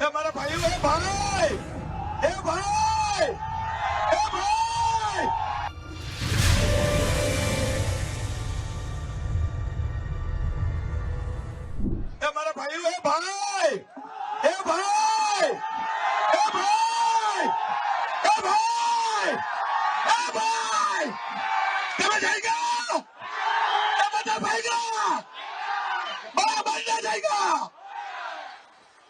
એ મારા ભાઈઓ, એ ભાઈ! એ ભાઈ! એ ભાઈ! એ મારા ભાઈઓ, એ ભાઈ! એ ભાઈ! એ ભાઈ! એ ભાઈ! એ ભાઈ! તમે જઈ ગયા? બધા ભાઈ ગયા? બધા જઈ ગયા?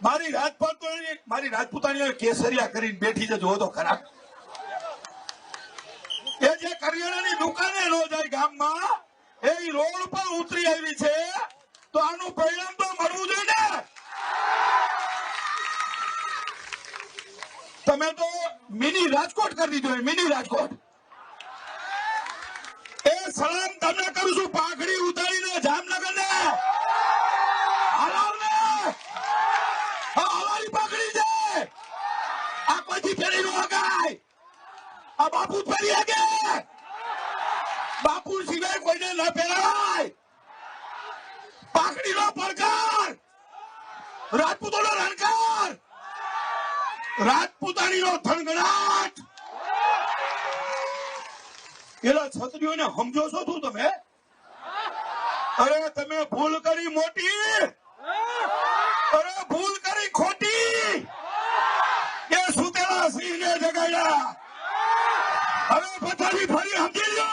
મારી રાજપૂત મારી રાજપૂતાણી કેસરિયા કરીને બેઠી જજો તો ખરાબ. એ જે કરિયાણાની દુકાને રોજ જાય ગામમાં, એ રોડ પર ઉતરી આવી છે, તો આનું પરિણામ તો મળવું જોઈએ તમે તો મિની રાજકોટ કરી દીધું મિની રાજકોટ. એ સલામ તમને કરું છું, પાઘડી ઉતારીને જામનગર ને હલાવને આ હલાવી પાઘડી છે આ કોઈથી ફેરી નો હગાય. આ બાપુ ફેરી હગે. બાપુ સિવાય કોઈને ન ફેરાય. પાઘડીનો પડકાર. રાજપૂતોનો રણકાર. રાજપૂતાણીનો થણગણાટ એલા છત્રીઓને સમજો છો તું તમે? અરે તમે ભૂલ કરી મોટી અરે ભૂલ કરી ખોટી એ સિંહને જગાડ્યા હવે પછાડી ફરી સમજી લો